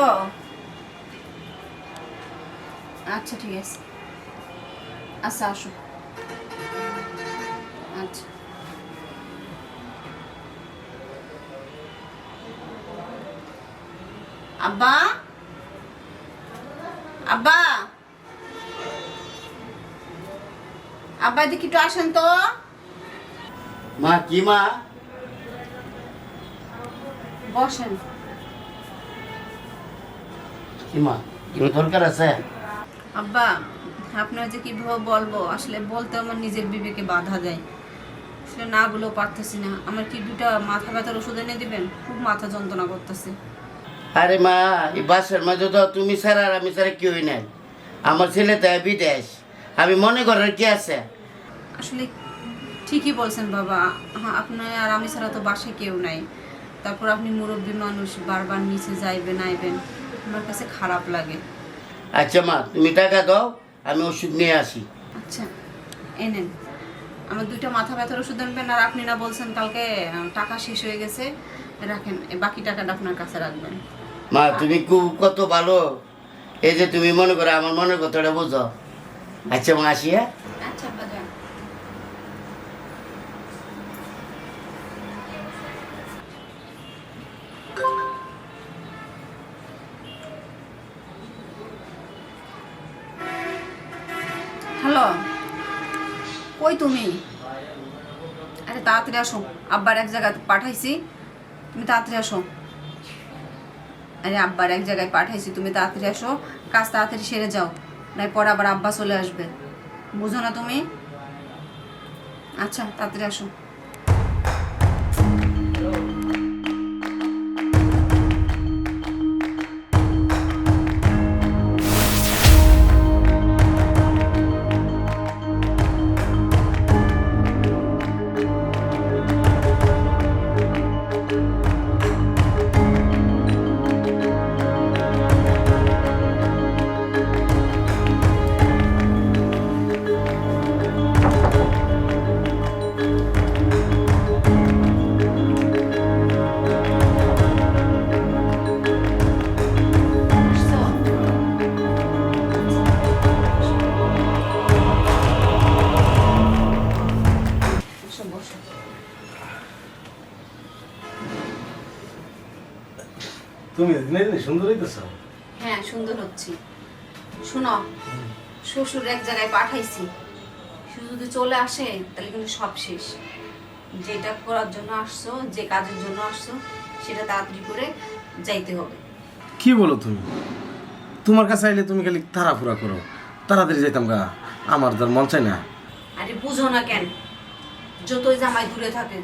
আসতেছ আচ্ছা ঠিক আছে। আচ্ছা আসো। আচ্ছা। আব্বা? আব্বা? আব্বা এদিকে একটু আসেন তো। মা কি মা? বসেন। দরকার আছে? আব্বা আপনার যে কীভাবে বলব? আসলে বলতে আমার নিজের বিবেকে বাধা দেয়। আসলে না বলেও পারতেছি না। আমার কি দুটা মাথা ব্যথার ওষুধ এনে দিবেন? খুব মাথা যন্ত্রণা করতেছে। আরে মা এই বাসের মাঝে তো তুমি ছাড়া আর আমি ছাড়া কেউই নাই। আমার ছেলে তো বিদেশ। আমি মনে করার কি আছে? আসলে ঠিকই বলছেন বাবা। হ্যাঁ আপনি আর আমি ছাড়া তো বাসে কেউ নাই। তারপর আপনি মুরব্বী মানুষ বারবার নিচে যাইবেন আইবেন। আমার কাছে খারাপ লাগে। আচ্ছা মা তুমি টাকা দাও আমি ওষুধ নিয়ে আসি। আচ্ছা এনেন আমার দুইটা মাথা ব্যথার ওষুধ আনবেন আর আপনি না বলছেন কালকে টাকা শেষ হয়ে গেছে রাখেন বাকি টাকাটা আপনার কাছে রাখবেন। মা তুমি খুব কত ভালো। এই যে তুমি মনে করো আমার মনের কথাটা বুঝো। আচ্ছা মা আসি হ্যাঁ? আচ্ছা তুমি? আরে তাড়াতাড়ি আসো। আব্বার এক জায়গায় পাঠাইছি। তুমি তাড়াতাড়ি আসো। আরে, আব্বার এক জায়গায় পাঠাইছি। তুমি তাড়াতাড়ি আসো। কাজ তাড়াতাড়ি সেরে যাও। নাই পরে আবার আব্বা চলে আসবে। বুঝো না তুমি? আচ্ছা তাড়াতাড়ি আসো। তুমি দিনে দিনে সুন্দর হইতেছ? হ্যাঁ সুন্দর হচ্ছে। শোনো শ্বশুর এক জায়গায় পাঠাইছি। সে যদি চলে আসে তাহলে কিন্তু সব শেষ। যেটা করার জন্য আসছো যে কাজের জন্য আসছো সেটা তাড়াতাড়ি করে যাইতে হবে। কি বলো তুমি? তোমার কাছে আইলে তুমি খালি তাড়াফুরা করো। তাড়াতাড়ি যাইতাম গা আমার তার মন চাই না। আরে বুঝো না কেন যতই জামাই দূরে থাকে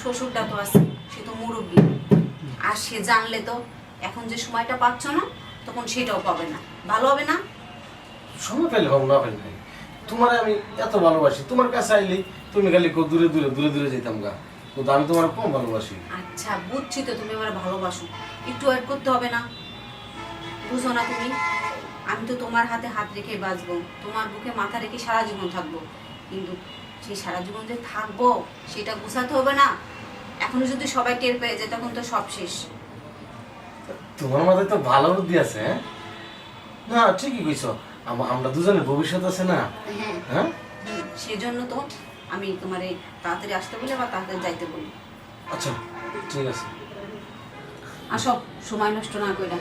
শ্বশুরটা তো আছে সে তো মুরব্বী। আর সে জানলে তো এখন যে সময়টা পাচ্ছ না তখন সেটাও পাবে না। ভালো হবে না? সময় পেলে হোক না পেলে। তোমার আমি এত ভালোবাসি তোমার কাছে আইলে তুমি খালি কো দূরে দূরে দূরে দূরে যেতাম গা। কিন্তু আমি তোমার কম ভালোবাসি। আচ্ছা বুঝছি তো তুমি আমার ভালোবাসো। একটু ওয়েট করতে হবে না? বুঝো না তুমি? আমি তো তোমার হাতে হাত রেখে বাঁচবো। তোমার বুকে মাথা রেখে সারা জীবন থাকব। কিন্তু সেই সারা জীবন যে থাকব সেটা গুছাতে হবে না। এখনও যদি সবাই টের পেয়ে যায় তখন তো সব শেষ। তোমার মাথায় তো ভালো বুদ্ধি আছে হ্যাঁ? না ঠিকই কইছ। আমরা দুজনের ভবিষ্যৎ আছে না। হ্যাঁ। হ্যাঁ? সেজন্য তো আমি তোমারে তাড়াতাড়ি আসতে বলি বা তাড়াতাড়ি যাইতে বলি। আচ্ছা ঠিক আছে। আসো সময় নষ্ট না কইরা।